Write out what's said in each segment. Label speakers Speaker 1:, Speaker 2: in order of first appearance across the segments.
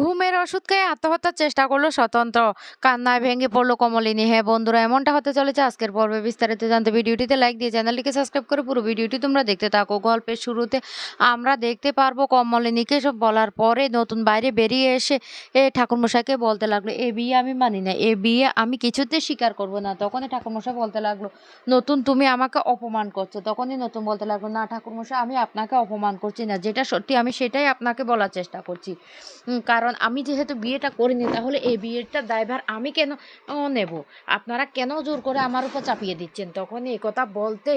Speaker 1: ঘুমের ওষুধ খেয়ে আত্মহত্যার চেষ্টা করল স্বতন্ত্র। কান্নায় ভেঙে পড়ল কমলিনী। হ্যাঁ বন্ধুরা এমনটা হতে চলেছে আজকের পর্বে। বিস্তারিত জানতে ভিডিওটিতে লাইক দিয়ে চ্যানেলটিকে সাবস্ক্রাইব করে পুরো ভিডিওটি তোমরা দেখতে থাকো। গল্পের শুরুতে আমরা দেখতে পারব কমলিনীকে সব বলার পরে নতুন বাইরে বেরিয়ে এসে এ ঠাকুরমশাইকে বলতে লাগল এ বিয়ে আমি মানি না। এ বিয়ে আমি কিছুতে স্বীকার করব না। তখনই ঠাকুরমশাই বলতে লাগল নতুন তুমি আমাকে অপমান করছ। তখনই নতুন বলতে লাগল না ঠাকুরমশাই আমি আপনাকে অপমান করছি না। যেটা সত্যি আমি সেটাই আপনাকে বলার চেষ্টা করছি। উম, কারণ আমি যেহেতু বিয়েটা করিনি, তাহলে এই বিয়েটার দায়ভার আমি কেন নেব? আপনারা কেন জোর করে আমার উপর চাপিয়ে দিচ্ছেন? তখন এই কথা বলতে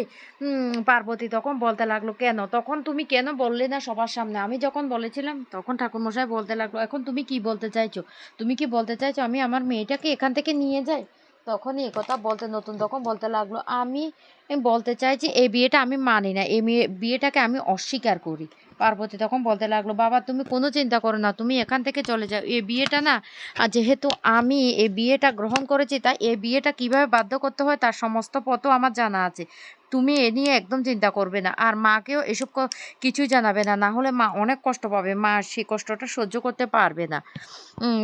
Speaker 1: পার্বতী তখন বলতে লাগল, কেন? তখন তুমি কেন বললে না সবার সামনে? আমি যখন বলেছিলাম, তখন ঠাকুরমশাই বলতে লাগল, এখন তুমি কি বলতে চাইছো? তুমি কি বলতে চাইছো আমি আমার মেয়েটাকে এখান থেকে নিয়ে যাই? তখনই এ কথা বলতে, নতুন তখন বলতে লাগল, আমি বলতে চাইছি, এই বিয়েটা আমি মানি না। এই বিয়েটাকে আমি অস্বীকার করি। পার্বতী তখন বলতে লাগল, বাবা, তুমি কোনো চিন্তা করো না, তুমি এখান থেকে চলে যাও। এই বিয়েটা না যেহেতু আমি এই বিয়েটা গ্রহণ করেছি তাই এই বিয়েটা কীভাবে বাধ্য করতে হয় তার সমস্ত পথও আমার জানা আছে। তুমি এ নিয়ে একদম চিন্তা করবে না। আর মাকেও এসব ক- কিছুই জানাবে না। না হলে মা অনেক কষ্ট পাবে। মা সেই কষ্টটা সহ্য করতে পারবে না।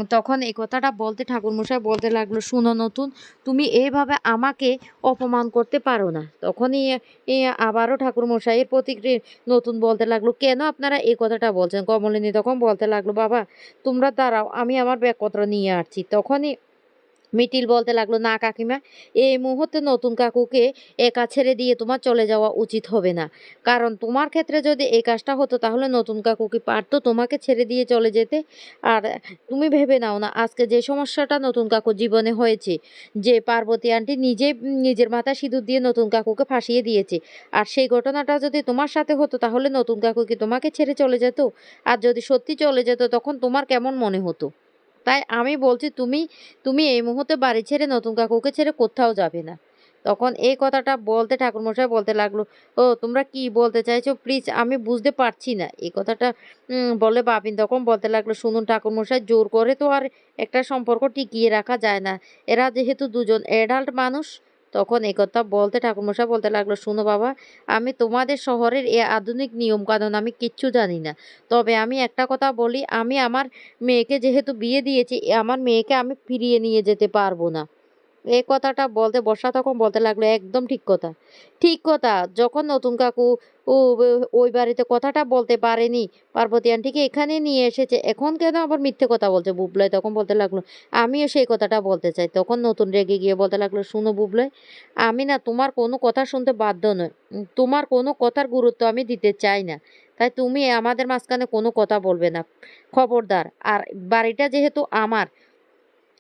Speaker 1: তখন এই কথাটা বলতে ঠাকুরমশাই বলতে লাগল, শুনো নতুন, তুমি এইভাবে আমাকে অপমান করতে পারো না। তখনই আবারও ঠাকুরমশাইয়ের প্রতিক্রিয়া নতুন বলতে লাগল, কেন আপনারা এই কথাটা বলছেন? কমলিনী তখন বলতে লাগল, বাবা, তোমরা দাঁড়াও, আমি আমার ব্যাগপত্র নিয়ে আসছি। তখনই মিটিল বলতে লাগল, না কাকিমা, এই মুহূর্তে নতুন কাকুকে একা ছেড়ে দিয়ে তোমার চলে যাওয়া উচিত হবে না। কারণ তোমার ক্ষেত্রে যদি এই কাজটা হতো, তাহলে নতুন কাকু কি পারতো তোমাকে ছেড়ে দিয়ে চলে যেতে? আর তুমি ভেবে নাও না, আজকে যে সমস্যাটা নতুন কাকুর জীবনে হয়েছে, যে পার্বতী আন্টি নিজে নিজের মাথা সিঁদুর দিয়ে নতুন কাকুকে ফাঁসিয়ে দিয়েছে, আর সেই ঘটনাটা যদি তোমার সাথে হতো, তাহলে নতুন কাকু কি তোমাকে ছেড়ে চলে যেত? আর যদি সত্যি চলে যেত, তখন তোমার কেমন মনে হতো? তাই আমি বলছি, তুমি তুমি এই মুহূর্তে বাড়ি ছেড়ে নতুন কাকুকে ছেড়ে কোথাও যাবে না। তখন এই কথাটা বলতে ঠাকুরমশাই বলতে লাগল, ও, তোমরা কি বলতে চাইছো? প্লিজ, আমি বুঝতে পারছি না। এই কথাটা বলে বাবিন তখন বলতে লাগল, শুনুন ঠাকুরমশাই, জোর করে তো আর একটা সম্পর্ক টিকিয়ে রাখা যায় না। এরা যেহেতু দুজন অ্যাডাল্ট মানুষ তখন একথা কথা বলতে ঠাকুরমশাই বলতে লাগল, শুনো বাবা, আমি তোমাদের শহরের এ আধুনিক নিয়ম কানুন আমি কিচ্ছু জানি না। তবে আমি একটা কথা বলি, আমি আমার মেয়েকে যেহেতু বিয়ে দিয়েছি আমার মেয়েকে আমি ফিরিয়ে নিয়ে যেতে পারব না। এই কথাটা বলতে, বর্ষা তখন বলতে লাগল, একদম ঠিক কথা ঠিক কথা। যখন নতুন কাকু ও, ওই বাড়িতে কথাটা বলতে পারেনি, পার্বতী আন্টিকে এখানে নিয়ে এসেছে, এখন কেন আবার মিথ্যে কথা বলছে? বুবলাই তখন বলতে লাগল, আমিও সেই কথাটা বলতে চাই। তখন নতুন রেগে গিয়ে বলতে লাগল, শুনো বুবলাই আমি না তোমার কোনো কথা শুনতে বাধ্য নয় তোমার কোনো কথার গুরুত্ব আমি দিতে চাই না। তাই তুমি আমাদের মাঝখানে কোনো কথা বলবে না। খবরদার, আর বাড়িটা যেহেতু আমার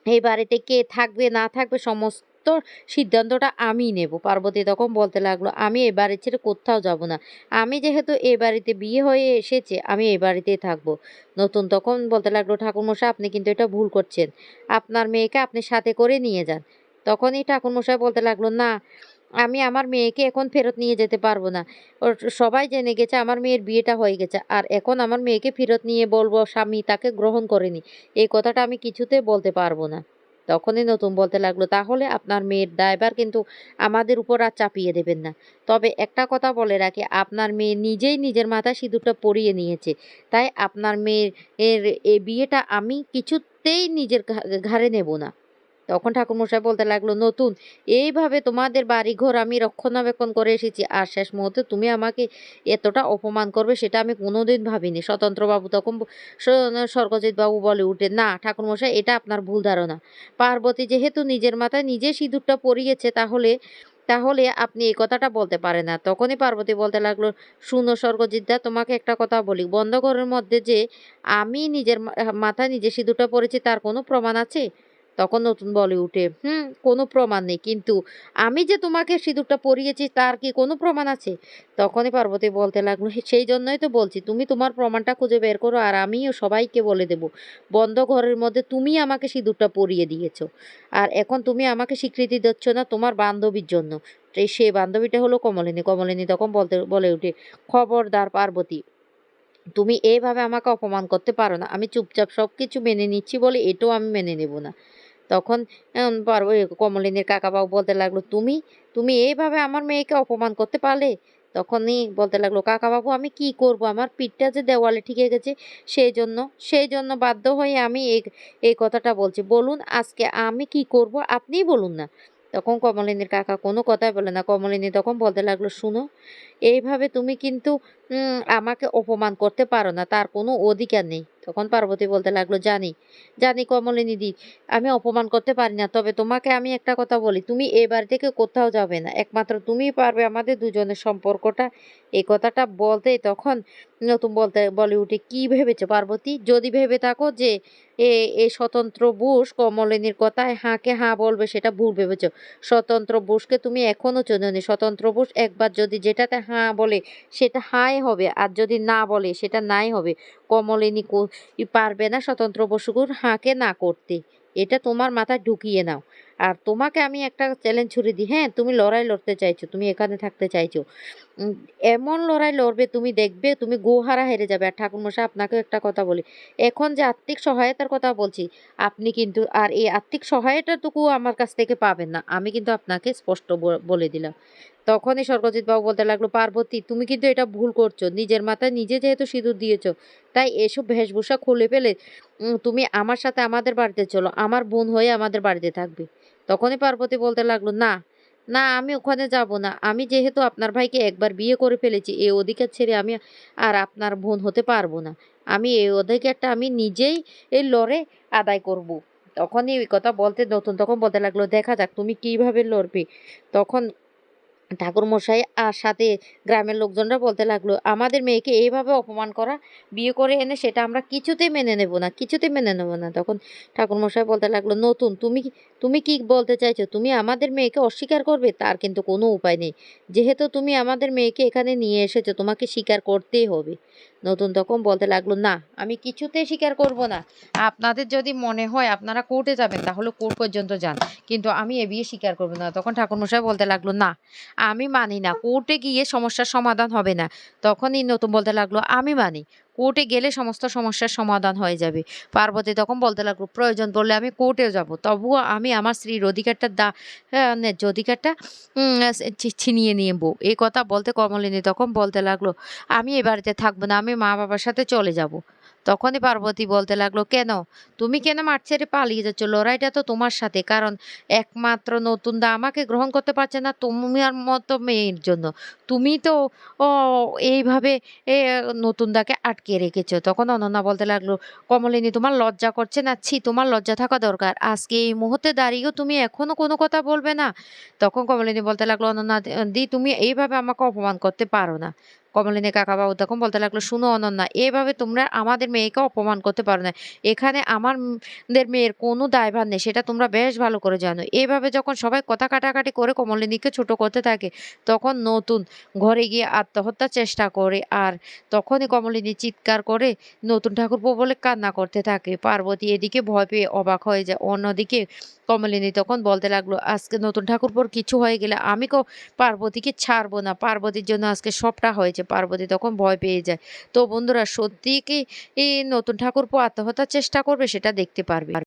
Speaker 1: এই বাড়িতে কে থাকবে, না থাকবে, সমস্ত সিদ্ধান্তটা আমি নেব। পার্বতী তখন বলতে লাগল, আমি এ বাড়ি ছেড়ে কোথাও যাব না। আমি যেহেতু এ বাড়িতে বিয়ে হয়ে এসেছে, আমি এ বাড়িতেই থাকব। নতুন তখন বলতে লাগল, ঠাকুরমশাই, আপনি কিন্তু এটা ভুল করছেন। আপনার মেয়েকে আপনি সাথে করে নিয়ে যান। তখনই ঠাকুরমশাই বলতে লাগল, না আমি আমার মেয়েকে এখন ফেরত নিয়ে যেতে পারব না। ওর সবাই জেনে গেছে আমার মেয়ের বিয়েটা হয়ে গেছে। আর এখন আমার মেয়েকে ফেরত নিয়ে বলব, স্বামী তাকে গ্রহণ করেনি। এই কথাটা আমি কিছুতে বলতে পারব না। তখনই নতুন বলতে লাগল, তাহলে আপনার মেয়ের দায়ভার কিন্তু আমাদের উপর আর চাপিয়ে দেবেন না। তবে একটা কথা বলে রাখি, আপনার মেয়ে নিজেই নিজের মাথায় সিঁদুরটা পরিয়ে নিয়েছে। তাই আপনার মেয়ের এর এই বিয়েটা আমি কিছুতেই নিজের ঘাড়ে নেব না। তখন ঠাকুরমশাই বলতে লাগল, নতুন, এইভাবে তোমাদের বাড়িঘর আমি রক্ষণাবেক্ষণ করে এসেছি। আর শেষ মুহূর্তে তুমি আমাকে এতটা অপমান করবে সেটা আমি কোনোদিন ভাবিনি। স্বতন্ত্রবাবু তখন ব- স- স্বর্গজিৎ বাবু বলে উঠে, না, ঠাকুরমশাই, এটা আপনার ভুল ধারণা। পার্বতী যেহেতু নিজের মাথায় নিজে সিঁদুরটা পরিয়েছে, তাহলে তাহলে আপনি এই কথাটা বলতে পারেন না। তখনই পার্বতী বলতে লাগল, শুনো স্বর্গজিৎদা, তোমাকে একটা কথা বলি। বন্ধ ঘরের মধ্যে যে আমি নিজের মাথায় নিজে সিঁদুরটা পরেছি, তার কোনো প্রমাণ আছে? তখন নতুন বলে উঠে, হুম, কোনো প্রমাণ নেই, কিন্তু আমি যে তোমাকে সিঁদুরটা পরিয়েছি, তার কি কোনো প্রমাণ আছে? তখনই পার্বতী বলতে লাগল সেই জন্যই তো বলছি, তুমি তোমার প্রমাণটা খুঁজে বের করো আর আমিও সবাইকে বলে দেব। বন্ধ ঘরের মধ্যে তুমি আমাকে সিঁদুরটা পরিয়ে দিয়েছ আর এখন তুমি আমাকে স্বীকৃতি দিচ্ছ না তোমার বান্ধবীর জন্য। তো এই সে বান্ধবীটা হলো কমলিনী কমলিনী তখন বলতে, বলে উঠে, খবরদার পার্বতী, তুমি এইভাবে আমাকে অপমান করতে পারো না, আমি চুপচাপ সব কিছু মেনে নিচ্ছি বলে এটাও আমি মেনে নেব না। তখন পার্ব কমলিনীর কাকাবাবু বলতে লাগল, তুমি তুমি এইভাবে আমার মেয়েকে অপমান করতে পারলে? তখনই বলতে লাগল কাকা বাবু আমি কি করব? আমার পিঠটা যে দেওয়ালে ঠেকে গেছে, সেই জন্য সেই জন্য বাধ্য হয়ে আমি এই কথাটা বলছি। বলুন, আজকে আমি কি করব? আপনিই বলুন না। তখন কমলিনীর কাকা কোনো কথাই বলে না। কমলিনী তখন বলতে লাগল, শুনো, এইভাবে তুমি কিন্তু আমাকে অপমান করতে পারো না, তার কোনো অধিকার নেই। তখন পার্বতী বলতে লাগল, জানি জানি কমলিনী দি, আমি অপমান করতে পারি না, তবে তোমাকে আমি একটা কথা বলি, তুমি এ বাড়ি থেকে কোথাও যাবে না। একমাত্র তুমিই পারবে আমাদের দুজনের সম্পর্কটা এই কথাটা বলতে তখন নতুন বলতে বলে উঠে কি ভেবেছো পার্বতী? যদি ভেবে থাকো যে এ এই স্বতন্ত্র বুশ কমলিনীর কথায় হাঁকে হাঁ বলবে, সেটা ভুল ভেবেছ। স্বতন্ত্র বুশকে তুমি এখনও চেনোনি স্বতন্ত্র বুশ একবার যদি যেটাতে হাঁ বলে, সেটা হাই হবে। আর যদি না বলে, সেটা নাই হবে। কমলিনী পারবে না স্বতন্ত্র বসুগুর হাঁকে না করতে। এটা তোমার মাথায় ঢুকিয়ে নাও। আর তোমাকে আমি একটা চ্যালেঞ্জ ছুড়ে দিই। হ্যাঁ তুমি লড়াই লড়তে চাইছো, তুমি এখানে থাকতে চাইছো। এমন লড়াই লড়বে, তুমি দেখবে, তুমি গোহারা হেরে যাবে। আর ঠাকুরমশাই আপনাকে একটা কথা বলি, এখন যে আর্থিক সহায়তার কথা বলছি, আপনি কিন্তু, আর এই আর্থিক সহায়তাটুকু আমার কাছ থেকে পাবেন না। আমি কিন্তু আপনাকে স্পষ্ট বলে দিলাম। তখনই স্বর্গজিৎ বাবু বলতে লাগল, পার্বতী, তুমি কিন্তু এটা ভুল করছ। নিজের মাথায় নিজে যেহেতু সিঁদুর দিয়েছ, তাই এসব বেশভূষা খুলে ফেলে তুমি আমার সাথে আমাদের বাড়িতে চলো, আমার বোন হয়ে আমাদের বাড়িতে থাকবে। তখনই পার্বতী বলতে লাগল, না না, আমি ওখানে যাব না। আমি যেহেতু আপনার ভাইকে একবার বিয়ে করে ফেলেছি এই অধিকার ছেড়ে আমি আর আপনার বোন হতে পারব না। আমি এই অধিকারটা আমি নিজেই এই লড়ে আদায় করব। তখনই ওই কথা বলতে নতুন তখন বলতে লাগল, দেখা যাক তুমি কীভাবে লড়বে। তখন ঠাকুরমশাই আর সাথে গ্রামের লোকজনরা বলতে লাগল, আমাদের মেয়েকে এইভাবে অপমান করা, বিয়ে করে এনে সেটা আমরা কিছুতেই মেনে নেব না, কিছুতেই মেনে নেব না। তখন ঠাকুরমশাই বলতে লাগল, নতুন, তুমি তুমি কি বলতে চাইছো? তুমি আমাদের মেয়েকে অস্বীকার করবে? তার কিন্তু কোনো উপায় নেই। যেহেতু তুমি আমাদের মেয়েকে এখানে নিয়ে এসেছ, তোমাকে স্বীকার করতেই হবে। নতুন তখন বলতে লাগল, না, আমি কিছুতেই স্বীকার করব না। আপনাদের যদি মনে হয় আপনারা কোর্টে যাবেন, তাহলে কোর্ট পর্যন্ত যান। কিন্তু আমি এ বিয়ে স্বীকার করব না। তখন ঠাকুরমশাই বলতে লাগল, না আমি মানি না। কোর্টে গিয়ে সমস্যার সমাধান হবে না। তখনই নতুন বলতে লাগল আমি মানি। কোর্টে গেলে সমস্ত সমস্যার সমাধান হয়ে যাবে। পার্বতী তখন বলতে লাগল প্রয়োজন পড়লে আমি কোর্টেও যাব। তবুও আমি আমার স্ত্রীর অধিকারটা দা হ্যাঁ, অধিকারটা ছিনিয়ে নেব। এই কথা বলতে কমলিনী তখন বলতে লাগল আমি এ বাড়িতে থাকব না। আমি মা বাবার সাথে চলে যাব। তখনই পার্বতী বলতে লাগল, কেন? তুমি কেন মাঠ ছেড়ে পালিয়ে যাচ্ছ? লড়াইটা তো তোমার সাথে। কারণ একমাত্র নতুন দা আমাকে গ্রহণ করতে পারছে না তোমার মতো মেয়ের জন্য। তুমি তো, ও, এইভাবে, এ, নতুন দাকে আটকে রেখেছো। তখন অনন্যা বলতে লাগল, কমলিনী, তোমার লজ্জা করছে না? ছি, তোমার লজ্জা থাকা দরকার। আজকে এই মুহূর্তে দাঁড়িয়েও তুমি এখনও কোনো কথা বলবে না? তখন কমলিনী বলতে লাগল, অনন্যা, দি, তুমি এইভাবে আমাকে অপমান করতে পারো না। কমলিনী কাকাবাবু তখন বলতে লাগল, শুনো অনন্যা, এভাবে তোমরা আমাদের মেয়েকে অপমান করতে পারো না। এখানে আমাদের মেয়ের কোনো দায়ভার নেই, সেটা তোমরা বেশ ভালো করে জানো। এভাবে যখন সবাই কথা কাটাকাটি করে কমলিনীকে ছোট করতে থাকে, তখন নতুন ঘরে গিয়ে আত্মহত্যার চেষ্টা করে আর তখনই কমলিনী চিৎকার করে নতুন ঠাকুরপো বলে কান্না করতে থাকে। পার্বতী এদিকে ভয় পেয়ে অবাক হয়ে যায়, অন্যদিকে কমলিনী তখন বলতে লাগল, আজকে নতুন ঠাকুরপোর কিছু হয়ে গেলে আমি পার্বতীকে ছাড়বো না। পার্বতীর জন্য আজকে সবটা হয়েছে। পার্বতী তখন ভয় পেয়ে যায়। তো বন্ধুরা, সত্যি কি এই নতুন ঠাকুরপো আত্মহত্যার চেষ্টা করবে সেটা দেখতে পারবে।